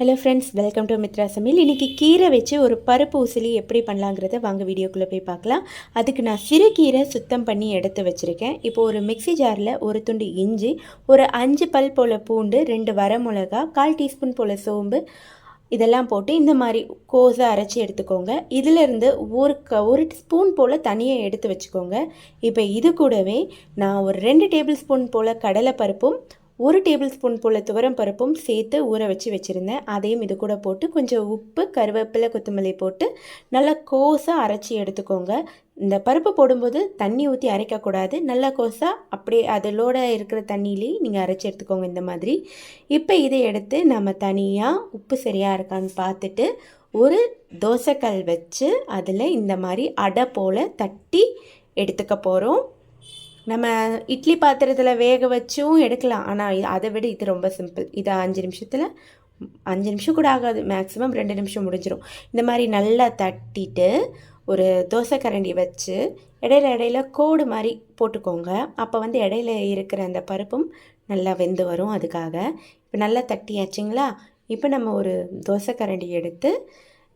Hello friends welcome to Mithra சமையல் இன்றைக்கி கீரை வச்சு ஒரு பருப்பு உசிலி எப்படி பண்ணலாங்கிறத வாங்க வீடியோக்குள்ளே போய் பார்க்கலாம். அதுக்கு நான் சிறுகீரை சுத்தம் பண்ணி எடுத்து வச்சுருக்கேன். இப்போ ஒரு மிக்ஸி ஜாரில் ஒரு துண்டு இஞ்சி ஒரு அஞ்சு பல் போல் பூண்டு ரெண்டு வரமிளகா கால் டீஸ்பூன் போல் சோம்பு இதெல்லாம் போட்டு இந்த மாதிரி கோஸை அரைச்சி எடுத்துக்கோங்க. இதிலிருந்து ஒரு க ஒரு ஸ்பூன் போல் தனியாக எடுத்து வச்சுக்கோங்க. இப்போ இது கூடவே நான் ஒரு ரெண்டு டேபிள் ஸ்பூன் போல் கடலைப்பருப்பும் ஒரு டேபிள் ஸ்பூன் போல் துவரம் பருப்பும் சேர்த்து ஊற வச்சு வச்சுருந்தேன். அதையும் இது கூட போட்டு கொஞ்சம் உப்பு கருவேப்பிலை கொத்தமல்லி போட்டு நல்லா கோஸாக அரைச்சி எடுத்துக்கோங்க. இந்த பருப்பு போடும்போது தண்ணி ஊற்றி அரைக்கக்கூடாது நல்லா கோஸாக அப்படியே அதிலோட இருக்கிற தண்ணியிலேயே நீங்கள் அரைச்சி எடுத்துக்கோங்க இந்த மாதிரி. இப்போ இதை எடுத்து நம்ம தனியாக உப்பு சரியாக இருக்கான்னு பார்த்துட்டு ஒரு தோசைக்கல் வச்சு அதில் இந்த மாதிரி அடை போல் தட்டி எடுத்துக்க போகிறோம் நம்ம இட்லி பாத்திரத்தில் வேக வச்சும் எடுக்கலாம். ஆனால் அதை விட இது ரொம்ப சிம்பிள் இது அஞ்சு நிமிஷத்தில் அஞ்சு நிமிஷம் கூட ஆகாது. மேக்ஸிமம் ரெண்டு நிமிஷம் முடிஞ்சிடும் இந்த மாதிரி நல்லா தட்டிட்டு ஒரு தோசை கரண்டி வச்சு இடையில இடையில கோடு மாதிரி போட்டுக்கோங்க. அப்போ வந்து இடையில இருக்கிற அந்த பருப்பும் நல்லா வெந்து வரும் அதுக்காக. இப்போ நல்லா தட்டியாச்சுங்களா? இப்போ நம்ம ஒரு தோசை கரண்டி எடுத்து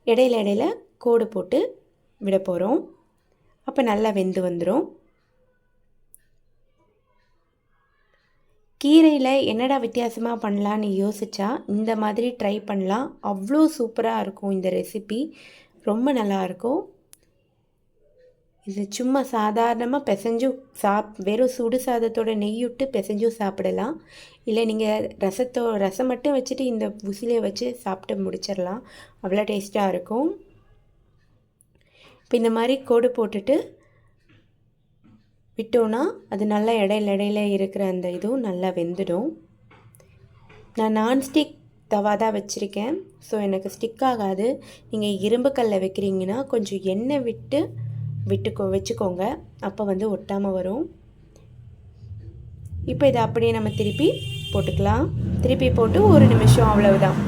இடையில இடையில கோடு போட்டு விட போகிறோம் அப்போ நல்லா வெந்து வந்துடும் கீரையில் என்னடா வித்தியாசமாக பண்ணலான்னு யோசித்தா இந்த மாதிரி ட்ரை பண்ணலாம். அவ்வளோ சூப்பராக இருக்கும் இந்த ரெசிபி ரொம்ப நல்லாயிருக்கும் இது சும்மா சாதாரணமாக பிசைஞ்சும் சாப் வெறும் சுடு சாதத்தோட நெய் விட்டு பிசைஞ்சும் சாப்பிடலாம். இல்லை நீங்கள் ரசத்தோ ரசம் மட்டும் வச்சுட்டு இந்த உசிலே வச்சு சாப்பிட்டு முடிச்சிடலாம். அவ்வளோ டேஸ்ட்டாக இருக்கும். இப்போ இந்த மாதிரி கோடு போட்டுட்டு விட்டோன்னா அது நல்லா இடையில இடையில இருக்கிற அந்த இதுவும் நல்லா வெந்துடும். நான் நான்ஸ்டிக் தவா தான் வச்சுருக்கேன். ஸோ எனக்கு ஸ்டிக் ஆகாது. நீங்கள் இரும்பு கல்லை வைக்கிறீங்கன்னா கொஞ்சம் எண்ணெய் விட்டு விட்டுக்கோ வச்சுக்கோங்க. அப்போ வந்து ஒட்டாமல் வரும். இப்போ இதை அப்படியே நம்ம திருப்பி போட்டுக்கலாம். திருப்பி போட்டு ஒரு நிமிஷம் அவ்வளவுதான்.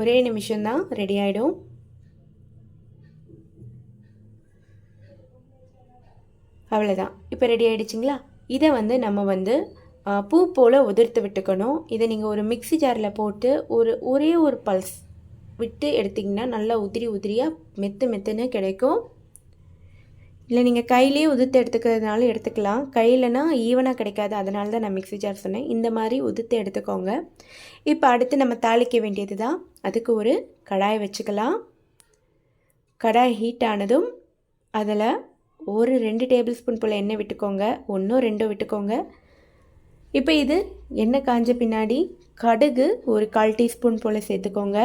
ஒரே நிமிஷம்தான் ரெடி ஆகிடும் அவ்வளோதான் இப்போ ரெடி ஆகிடுச்சிங்களா இதை வந்து நம்ம வந்து பூ போல் உதிர்த்து விட்டுக்கணும். இதை நீங்கள் ஒரு மிக்சி ஜாரில் போட்டு ஒரு ஒரே ஒரு பல்ஸ் விட்டு எடுத்திங்கன்னா நல்லா உதிரி உதிரியாக மெத்து மெத்துன்னு கிடைக்கும். இல்லை நீங்கள் கையிலே உதிர்த்து எடுத்துக்கிறதுனால எடுத்துக்கலாம். கையிலனா ஈவனாக கிடைக்காது. அதனால தான் நான் மிக்சி ஜார் சொன்னேன். இந்த மாதிரி உதிர்த்து எடுத்துக்கோங்க. இப்போ அடுத்து நம்ம தாளிக்க வேண்டியது தான் அதுக்கு ஒரு கடாய் வச்சுக்கலாம். கடாய் ஹீட் ஆனதும் அதில் ஒரு ரெண்டு டேபிள் ஸ்பூன் போல் எண்ணெய் விட்டுக்கோங்க. ஒன்றோ ரெண்டோ விட்டுக்கோங்க. இப்போ இது எண்ணெய் காஞ்ச பின்னாடி கடுகு ஒரு கால் டீஸ்பூன் போல் சேர்த்துக்கோங்க.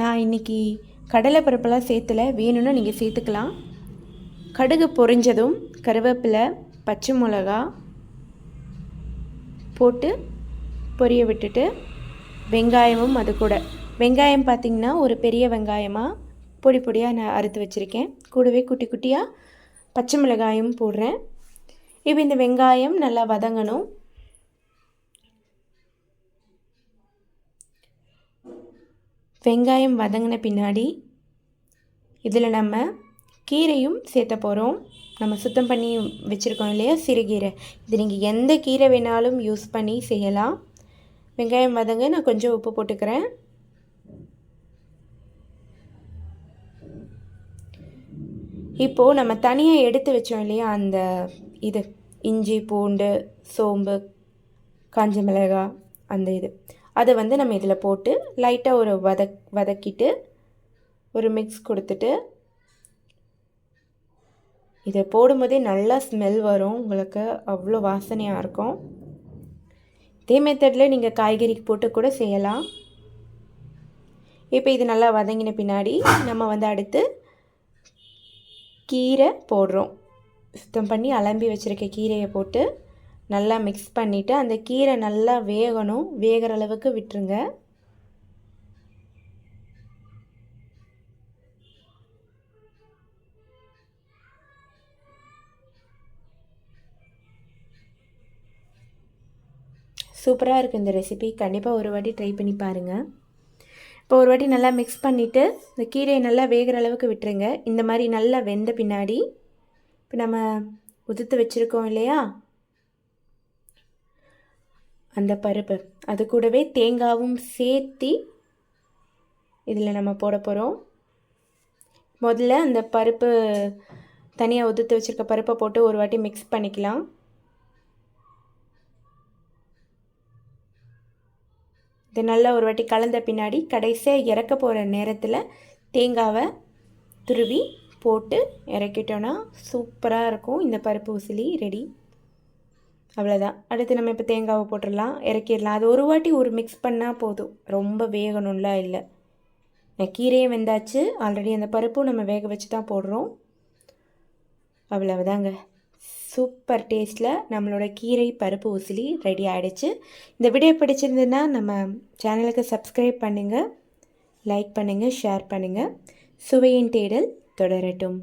நான் இன்றைக்கி கடலை பருப்பெல்லாம் சேர்த்துல. வேணும்னா நீங்கள் சேர்த்துக்கலாம். கடுகு பொரிஞ்சதும் கருவேப்பிலை பச்சை மிளகா போட்டு பொரிய விட்டுட்டு வெங்காயமும் அது கூட. வெங்காயம் பார்த்திங்கன்னா ஒரு பெரிய வெங்காயமாக பொடி பொடியாக நான் அறுத்து வச்சுருக்கேன். கூடவே குட்டி குட்டியாக பச்சை மிளகாயும் போடுறேன். இப்போ இந்த வெங்காயம் நல்லா வதங்கணும். வெங்காயம் வதங்கின பின்னாடி இதில் நம்ம கீரையும் சேர்த்த போகிறோம் நம்ம சுத்தம் பண்ணி வச்சுருக்கோம் இல்லையா சிறுகீரை. இது நீங்கள் எந்த கீரை வேணாலும் யூஸ் பண்ணி செய்யலாம். வெங்காயம் வதங்க நான் கொஞ்சம் உப்பு போட்டுக்கிறேன். இப்போது நம்ம தனியாக எடுத்து வச்சோம் இல்லையா அந்த இது இஞ்சி பூண்டு சோம்பு காஞ்ச மிளகாய் அந்த இது. அதை வந்து நம்ம இதில் போட்டு லைட்டாக ஒரு வதக் வதக்கிட்டு ஒரு மிக்ஸ் கொடுத்துட்டு இதை போடும்போதே நல்லா ஸ்மெல் வரும். உங்களுக்கு அவ்வளோ வாசனையாக இருக்கும். இதே மெத்தடில் நீங்கள் காய்கறிக்கு போட்டு கூட செய்யலாம். இப்போ இது நல்லா வதங்கின பின்னாடி நம்ம வந்து அடுத்து கீரை போடுறோம். சுத்தம் பண்ணி அலம்பி வச்சுருக்க கீரையை போட்டு நல்லா மிக்ஸ் பண்ணிவிட்டு அந்த கீரை நல்லா வேகணும். வேகிற அளவுக்கு விட்டுருங்க. சூப்பராக இருக்குது இந்த ரெசிபி கண்டிப்பாக ஒரு வாட்டி ட்ரை பண்ணி பாருங்கள் இப்போ ஒரு வாட்டி நல்லா மிக்ஸ் பண்ணிவிட்டு இந்த கீரையை நல்லா வேகிற அளவுக்கு விட்டுருங்க. இந்த மாதிரி நல்லா வெந்த பின்னாடி இப்போ நம்ம உதுத்து வச்சுருக்கோம் இல்லையா? அந்த பருப்பு. அது கூடவே தேங்காவும் சேர்த்தி இதில் நம்ம போட போகிறோம் முதல்ல அந்த பருப்பு தனியாக உதுத்து வச்சுருக்க பருப்பை போட்டு ஒரு வாட்டி மிக்ஸ் பண்ணிக்கலாம். இது நல்லா ஒரு வாட்டி கலந்த பின்னாடி கடைசியாக இறக்க போகிற நேரத்தில் தேங்காவை துருவி போட்டு இறக்கிட்டோன்னா சூப்பராக இருக்கும். இந்த பருப்பு உசிலி ரெடி அவ்வளோதான் அடுத்து நம்ம இப்போ தேங்காவை போட்டுடலாம் இறக்கிடலாம். அது ஒரு வாட்டி ஒரு மிக்ஸ் பண்ணால் போதும். ரொம்ப வேகணும்லாம் இல்லை. கீரையும் வெந்தாச்சு. ஆல்ரெடி அந்த பருப்பும் நம்ம வேக வச்சு தான் போடுறோம். அவ்வளவுதாங்க. சூப்பர் டேஸ்ட்டில் நம்மளோட கீரை பருப்பு உசிலி ரெடி ஆகிடுச்சு இந்த வீடியோ பிடிச்சிருந்துன்னா நம்ம சேனலுக்கு சப்ஸ்கிரைப் பண்ணுங்கள் லைக் பண்ணுங்கள் ஷேர் பண்ணுங்கள் சுவையின் தேடல் தொடரட்டும்.